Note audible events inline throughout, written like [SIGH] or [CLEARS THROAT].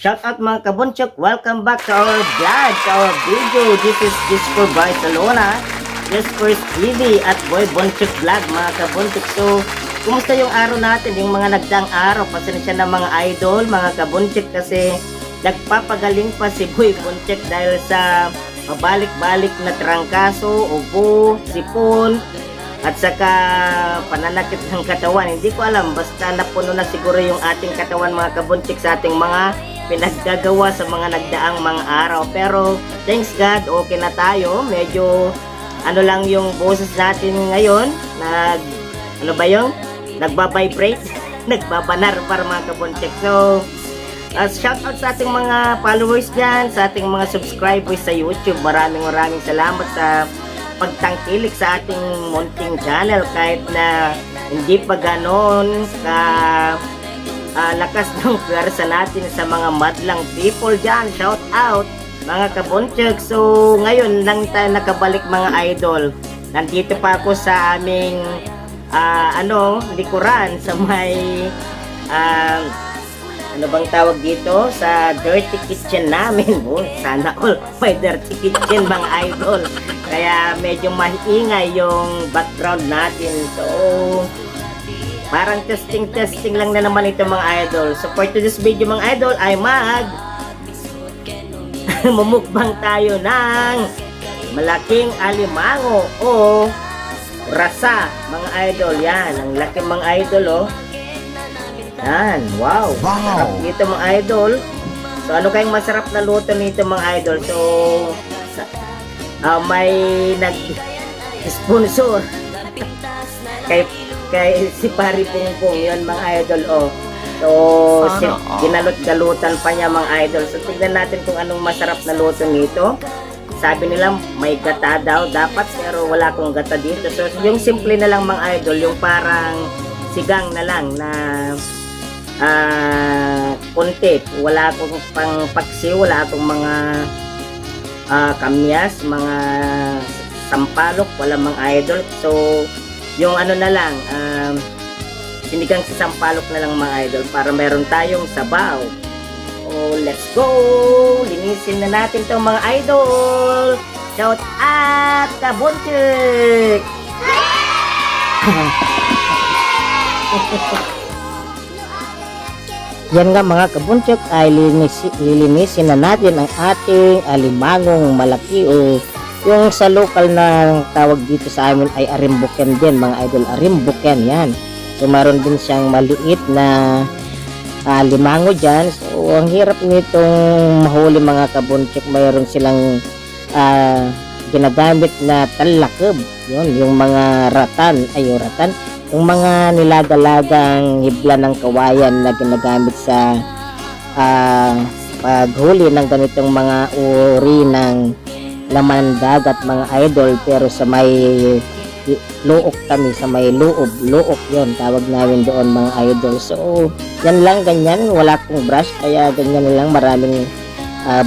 Shout out mga kabunchok, welcome back to our vlog, to our video. This is Disco Barcelona, Disco TV at Boy Bunchok Vlog mga kabunchok. So, kumusta yung araw natin, yung mga nagdaang araw, pasensya na mga idol, mga kabunchok kasi nagpapagaling pa si Boy Bunchok dahil sa pabalik-balik na trangkaso, ubo, sipon, at saka pananakit ng katawan. Hindi ko alam, basta napuno na siguro yung ating katawan mga kabunchik sa ating mga pinaggagawa sa mga nagdaang mga araw. Pero thanks God, okay na tayo. Medyo ano lang yung boses natin ngayon. Nag, ano ba yung? Nagbabibrate. [LAUGHS] Nagbabanar para mga kabunchik. So, Uh, shout out sa ating mga followers dyan, sa ating mga subscribers sa YouTube. Maraming maraming salamat sa pagtangkilik sa ating munting channel kahit na hindi pa ganon ka ah, lakas ng pwersa natin sa mga madlang people dyan. Shout out mga kabunchog. So ngayon lang tayo nakabalik mga idol. Nandito pa ako sa aming ah, ano, likuran sa may ah, ano bang tawag dito sa dirty kitchen namin [LAUGHS] oh, sana all may dirty kitchen mga idol kaya medyo mahiingay yung background natin so parang testing testing lang na naman ito mga idol so for today's video mga idol ay mag [LAUGHS] mumukbang tayo ng malaking alimango o rasa mga idol yan ang laki mga idol oh yan, wow. Wow. Sarap nito mga idol. So ano kayong masarap na luto nito mga idol? So ah, may nag-sponsor [LAUGHS] kay kay si Pari Pungpung yun mga idol oh. So si, ginalot-galutan pa niya mga idol. So tignan natin kung anong masarap na luto nito. Sabi nila may gata daw dapat pero wala akong gata dito. So yung simple na lang mga idol, yung parang sigang na lang na ah konti. Wala akong pang paksi, wala akong mga ah, kamyas, mga sampalok, wala mga idol. So, yung ano na lang, um, sinigang sa sampalok na lang mga idol para meron tayong sabaw. Oh, let's go! Linisin na natin tong mga idol! Shout out Kabuntik! [LAUGHS] Yan nga mga kabunchok ay linis, lilinisin na natin ang ating alimangong malaki o yung sa local na tawag dito sa amin ay arimbuken din mga idol. Arimbuken yan. So meron din siyang maliit na ah, limango dyan. So ang hirap nitong mahuli mga kabunchok mayroon silang ah, ginagamit na talakob yun yung mga ratan. Ay yung ratan. Yung mga niladalagang hibla ng kawayan na ginagamit sa ah, paghuli ng ganitong mga uri ng laman ng dagat mga idol pero sa may luok kami sa may loob luok yon tawag namin doon mga idol. So yan lang ganyan wala akong brush kaya ganyan lang maraming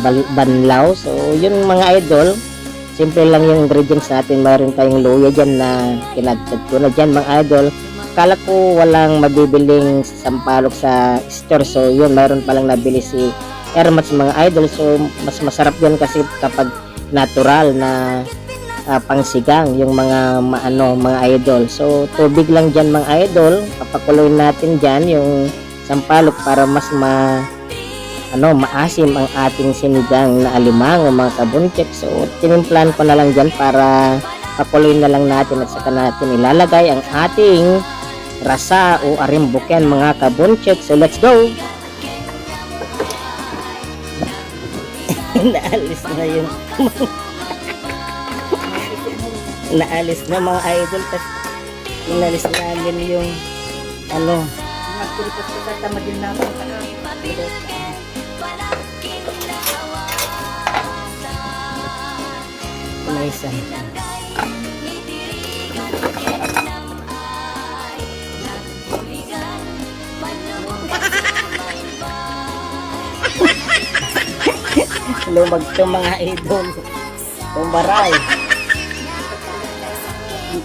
bal- banlaw. So yun mga idol simple lang yung ingredients natin mayroon tayong luya dyan na kinagtad ko na dyan mga idol. Kala ko walang mabibiling sampalok sa store so yun mayroon palang nabili si Ermats mga idol so mas masarap yun kasi kapag natural na ah, pangsigang yung mga maano mga idol. So tubig lang dyan mga idol. Papakuloy natin dyan yung sampalok para mas ma ano maasim ang ating sinigang na alimango mga kabunchek so tinimplan ko na lang dyan para pakuloy na lang natin at saka natin ilalagay ang ating rasa o arimbuken mga kabunchek so let's go [LAUGHS] naalis na yun. [LAUGHS] Naalis na mga idol. Kasi inalis namin yung ano. Nagpuripas ko sa tama din namin may isa [LAUGHS] lumag to mga idol tumaray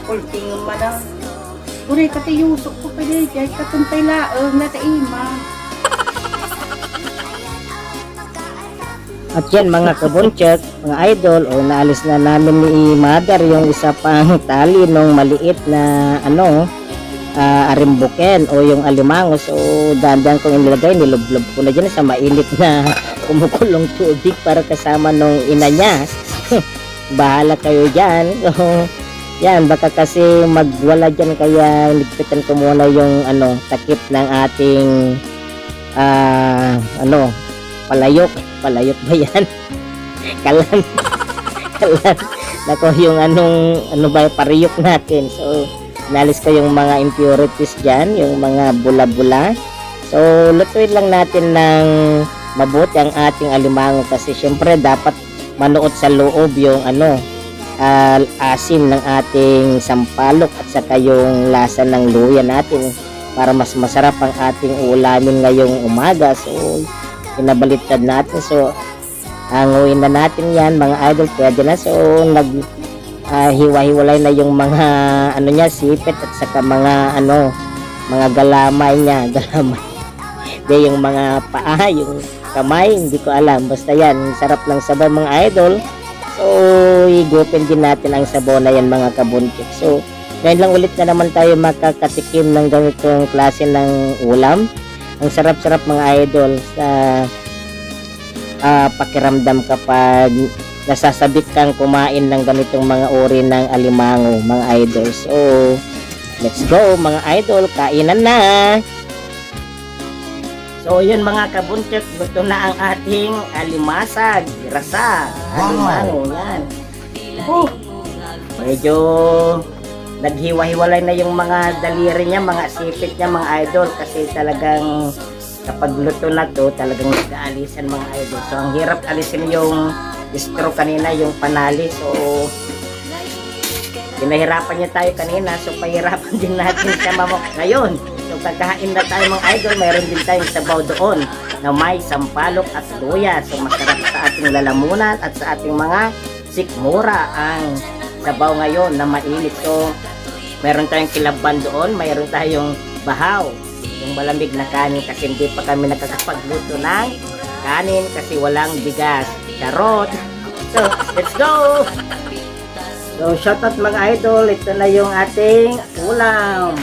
Pulting man na. Uri kati yusok ko pa din, kaya katumpay laang na taima. At yan mga kabunchak, mga idol, o naalis na namin ni mother yung isa pang tali nung maliit na ano, ah, arimbuken o yung alimango. So dandan kong inilagay, nilublob ko na dyan sa mainit na kumukulong tubig para kasama nung ina niya. [LAUGHS] Bahala kayo dyan. [LAUGHS] Yan, baka kasi magwala dyan kaya ligpitan ko muna yung ano, takip ng ating ah, ano, palayok. Palayok ba yan? [LAUGHS] Kalan. Kalan. Nako yung anong, ano ba, pariyok natin. So, nalis ko yung mga impurities dyan, yung mga bula-bula. So, lutuin lang natin ng mabuti ang ating alimango kasi syempre dapat manuot sa loob yung ano, ah, asim ng ating sampalok at saka yung lasa ng luya natin para mas masarap ang ating ulamin ngayong umaga. So, pinabaliktad natin. So, hanguin na natin yan mga idol. Pwede na. So, nag ah, hiwa-hiwalay na yung mga ano niya, sipit at saka mga ano, mga galamay niya. [LAUGHS] Galamay. Hindi yung mga paa, yung kamay, hindi ko alam. Basta yan, sarap ng sabaw mga idol. So, higupin din natin ang sabaw na yan mga kabuntik. So, ngayon lang ulit na naman tayo makakatikim ng ganitong klase ng ulam. Ang sarap-sarap mga idol sa ah, pakiramdam kapag nasasabik kang kumain ng ganitong mga uri ng alimango mga idol. So, let's go mga idol, kainan na! So, yun mga kabuntik, gusto na ang ating alimasag, rasa, alimango, yan. Oh, medyo naghiwa-hiwalay na yung mga daliri niya, mga sipit niya, mga idol, kasi talagang kapag luto na to, talagang nag-aalisan mga idol. So, ang hirap alisin yung distro kanina, yung panali. So, pinahirapan niya tayo kanina, so pahirapan [LAUGHS] din natin siya mamok ngayon. So, kakain na tayo mga idol, mayroon din tayong sabaw doon na may sampalok at luya. So, masarap sa ating lalamunan at sa ating mga sikmura ang sabaw ngayon na mainit. So, meron tayong kilaban doon, mayroon tayong bahaw, yung malamig na kanin kasi hindi pa kami nakakapagluto ng kanin kasi walang bigas. Charot! So, let's go! So, shoutout mga idol, ito na yung ating ulam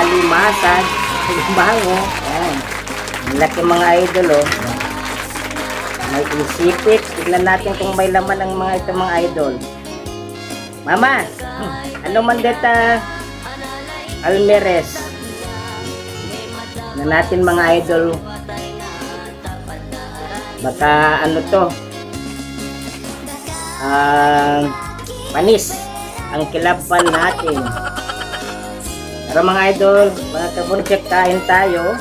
alimasag, alimango. Yan. Ang laki mga idol, oh. May isipit. Tignan natin kung may laman ang mga ito mga idol. Mama, ano man deta Almeres? Na natin mga idol. Baka ano to? Ah, panis ang kilaban natin. Pero mga idol, mga kabunchek, kain tayo.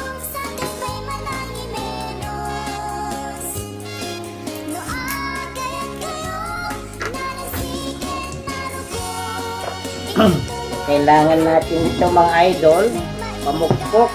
[CLEARS THROAT] Kailangan natin ito mga idol, pamukpok.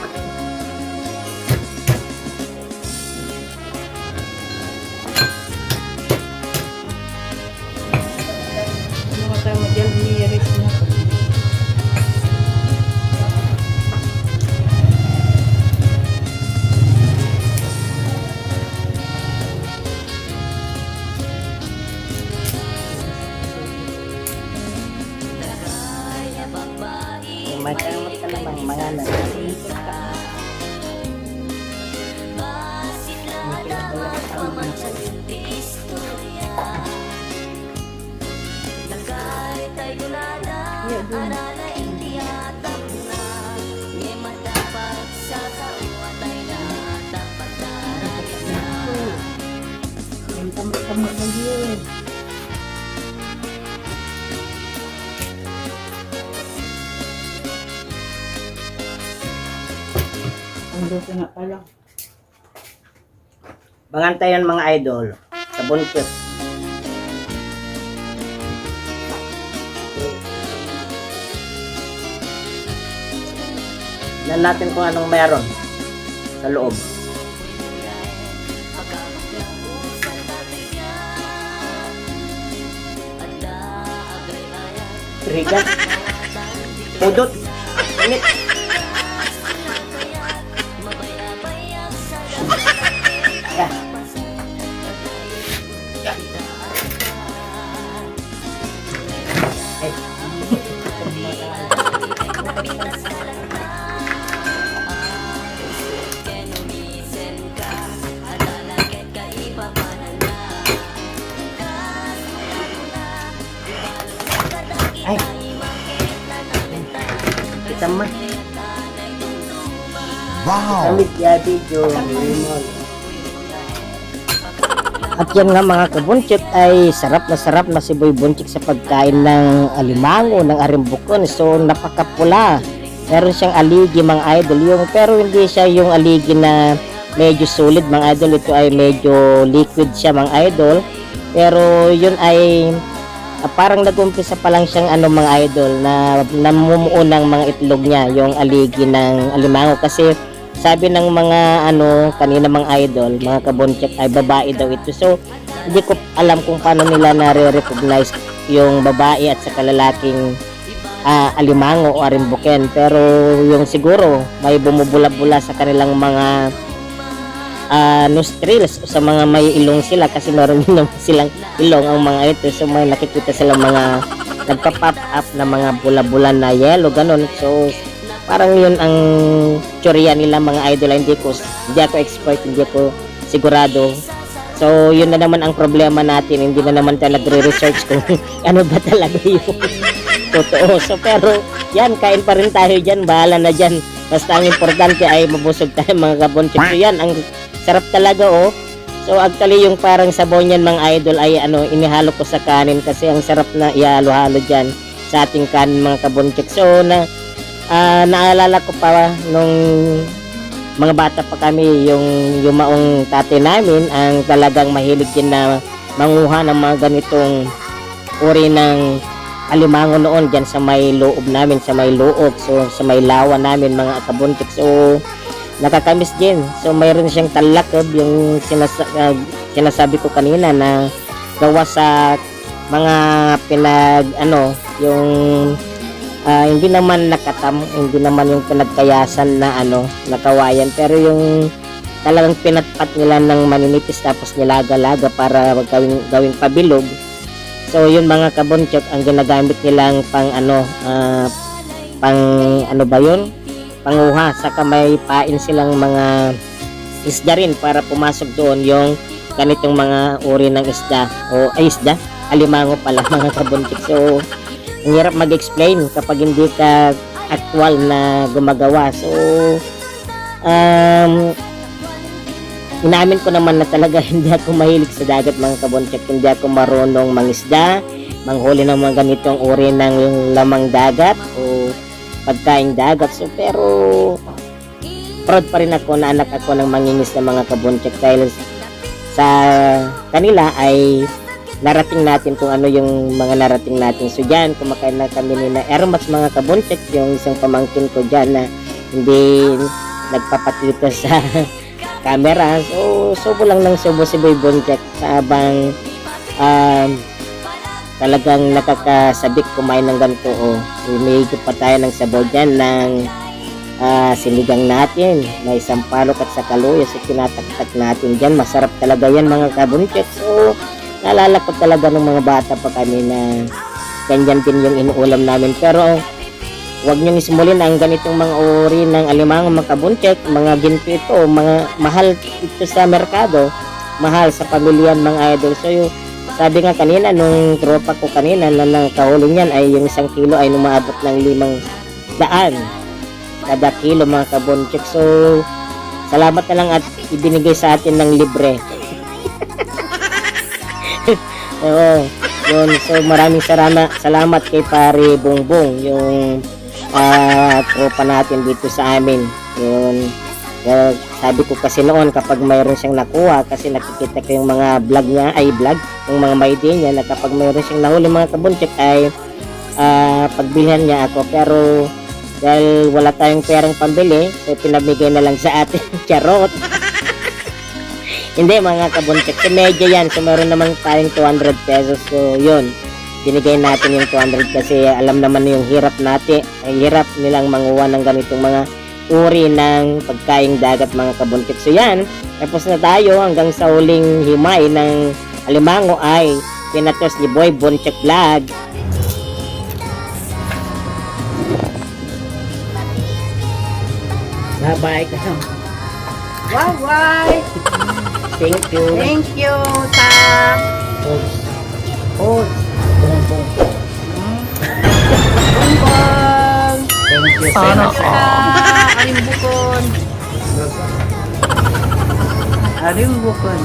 Tamad-tamad na yun. Ang dosa nga pala. Bangantayan mga idol sa buntot. Tignan natin kung anong meron sa loob. Trigas. Pudot. Init. Wow! Damit ya video. At yan nga mga kabunchik ay sarap na sarap na si Boy Bunchik sa pagkain ng alimango, ng arimbukon. So napakapula. Meron siyang aligi mga idol. Yung, pero hindi siya yung aligi na medyo solid mga idol. Ito ay medyo liquid siya mga idol. Pero yun ay ah, parang nag-umpisa pa lang siyang ano mga idol na namumuo ng mga itlog niya yung aligi ng alimango kasi sabi ng mga ano kanina mga idol mga kabonchek ay babae daw ito. So hindi ko alam kung paano nila nare-recognize yung babae at sa lalaking ah, alimango o arimbuken. Pero yung siguro may bumubula-bula sa kanilang mga ah, nostrils sa mga may ilong sila kasi meron [LAUGHS] din naman silang ilong ang mga ito. So may nakikita silang mga nagpa-pop up na mga bula-bula na yellow ganun. So parang yun ang teorya nila mga idol. Hindi ko hindi ako expert hindi ako sigurado. So yun na naman ang problema natin. Hindi na naman tayo nagre-research kung [LAUGHS] ano ba talaga yung [LAUGHS] totoo. So pero yan kain pa rin tayo dyan. Bahala na dyan. Basta ang importante ay mabusog tayo mga kabonchik so yan ang sarap talaga oh. So actually yung parang sabaw niyan mga idol ay ano inihalo ko sa kanin kasi ang sarap na ihalo-halo dyan sa ating kanin mga kabonchik so na Ah, naalala ko pa nung mga bata pa kami yung yumaong tatay namin ang talagang mahilig din na manguha ng mga ganitong uri ng alimango noon dyan sa may loob namin sa may loob so sa may lawa namin mga kabuntik. So nakakamiss din. So mayroon siyang talakob yung sinasa- ah, sinasabi ko kanina na gawa sa mga pinag ano yung Ah, hindi naman nakatam, hindi naman yung pinagkayasan na ano, nakawayan, pero yung talagang pinatpat nila ng maninipis tapos nilaga-laga para gawing, gawing pabilog. So yun mga kabonchok, ang ginagamit nilang pang ano, ah, pang ano ba yun? Panguha, saka may pain silang mga isda rin para pumasok doon yung ganitong mga uri ng isda o ay isda, alimango pala [LAUGHS] mga kabonchok. So ang hirap mag-explain kapag hindi ka actual na gumagawa. So, um, inamin ko naman na talaga [LAUGHS] hindi ako mahilig sa dagat mga kabonchak. Hindi ako marunong mangisda, manghuli ng mga ganitong uri ng lamang dagat o pagkaing dagat. So, pero proud pa rin ako na anak ako ng mangingis ng mga kabonchak dahil sa kanila ay narating natin kung ano yung mga narating natin. So dyan, kumakain na kami ni na Ermax mga kabontek, yung isang pamangkin ko dyan na hindi nagpapakita sa [LAUGHS] camera. So, subo lang ng subo si Boy Bontek sa abang um, talagang nakakasabik kumain ng ganito. O, may higit pa tayo ng sabaw dyan ng ah, sinigang natin. May sampalok at sa kaluya. So, tinataktak natin dyan. Masarap talaga yan mga kabontek. So, naalala ko talaga ng mga bata pa kami na ganyan din yung inuulam namin. Pero wag niyong ismulin ang ganitong mga uri ng alimango mga kabunchek mga ginto ito mga mahal ito sa merkado mahal sa pamilyan mga idol. So yung sabi nga kanina nung tropa ko kanina na nakahuli niyan ay yung isang kilo ay numaabot ng limang daan kada kilo mga kabunchek so salamat na lang at ibinigay sa atin ng libre [LAUGHS] Oo. Yun. So maraming sarama, salamat kay pare Bongbong yung ah, tropa natin dito sa amin. Yun. Well, sabi ko kasi noon kapag mayroon siyang nakuha kasi nakikita ko yung mga vlog niya ay vlog yung mga may day niya na kapag mayroon siyang nahuli mga kabunchik ay ah, pagbilhan niya ako pero dahil wala tayong perang pambili so pinamigay na lang sa atin [LAUGHS] charot hindi mga kabuntik. Si medyo yan. So meron naman tayong 200 pesos. So yun. Binigay natin yung 200 kasi alam naman yung hirap natin. Ang hirap nilang manguha ng ganitong mga uri ng pagkaing dagat mga kabuntik. So yan. Tapos na tayo hanggang sa huling himay ng alimango ay pinatos ni Boy Bonchek Vlog. Bye-bye Bye-bye! [LAUGHS] Thank you. Thank you sa... Oh, bongbong. Bongbong! Thank Sana Yes, all. Arimbukon. Arimbukon.